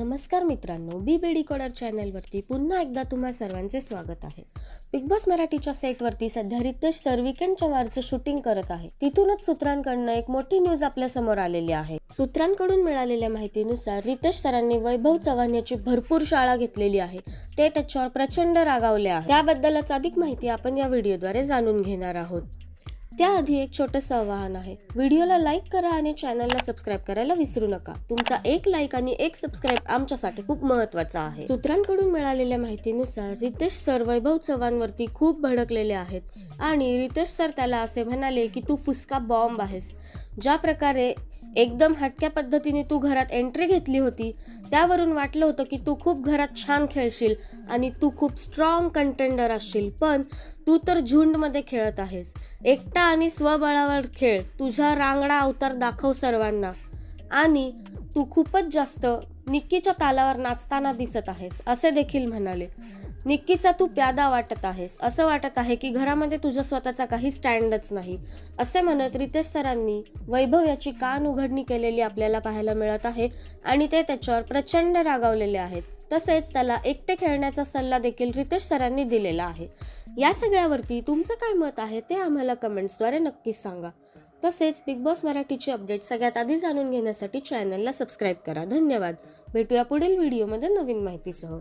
नमस्कार मित्रांनो बी बी डिकोडर चॅनलवरती पुन्हा एकदा तुम्हा सर्वांचे स्वागत आहे. बिग बॉस मराठीच्या सेटवरती सध्या रितेश सर विकेंडच्या वारचं शूटिंग करत आहे. तिथूनच सूत्रांकडनं एक मोठी न्यूज आपल्यासमोर आलेली आहे. सूत्रांकडून मिळालेल्या माहितीनुसार रितेश सरांनी वैभव चव्हाण याची भरपूर शाळा घेतलेली आहे. ते त्याच्यावर प्रचंड रागावले आहे त्याबद्दलच अधिक माहिती आपण या व्हिडिओद्वारे जाणून घेणार आहोत. त्याआधी एक छोटंसं आवाहन आहे. व्हिडिओला लाईक करा आणि चॅनलला सबस्क्राईब करायला विसरू नका. तुमचा एक लाईक आणि एक सबस्क्राईब आमच्यासाठी खूप महत्त्वाचा आहे. सूत्रांकडून मिळालेल्या माहितीनुसार रितेश सर वैभव चव्हाणवरती खूप भडकलेले आहेत आणि रितेश सर त्याला असे म्हणाले की तू फुसका बॉम्ब आहेस. ज्या प्रकारे एकदम हटक्या पद्धतीने तू घरात एंट्री घेतली होती त्यावरून वाटलं होतं की तू खूप घरात छान खेळशील आणि तू खूप स्ट्रॉंग कंटेंडर असशील. पण तू तर झुंडमध्ये खेळत आहेस. एकटा आणि स्वबळावर खेळ. तुझा रांगडा अवतार दाखव सर्वांना. आणि तू खूपच जास्त निक्कीच्या तालावर नाचताना दिसत आहेस असे देखील म्हणाले. निक्कीचा तू प्यादा वाटत आहेस. असं वाटत आहे की घरामध्ये तुझा स्वतःचा काही स्टँडच नाही असे म्हणत रितेश सरांनी वैभव याची कान उघडणी केलेली आपल्याला पाहायला मिळत आहे आणि ते त्याच्यावर प्रचंड रागावलेले आहेत. तसेच त्याला एकटे खेळण्याचा सल्ला देखील रितेश सरांनी दिलेला आहे. या सगळ्यावरती तुमचं काय मत आहे ते आम्हाला कमेंट्सद्वारे नक्कीच सांगा. तसेच बिग बॉस मराठीची अपडेट सगळ्यात आधी जाणून घेण्यासाठी चॅनलला सबस्क्राईब करा. धन्यवाद. भेटूया पुढील व्हिडिओमध्ये नवीन माहितीसह.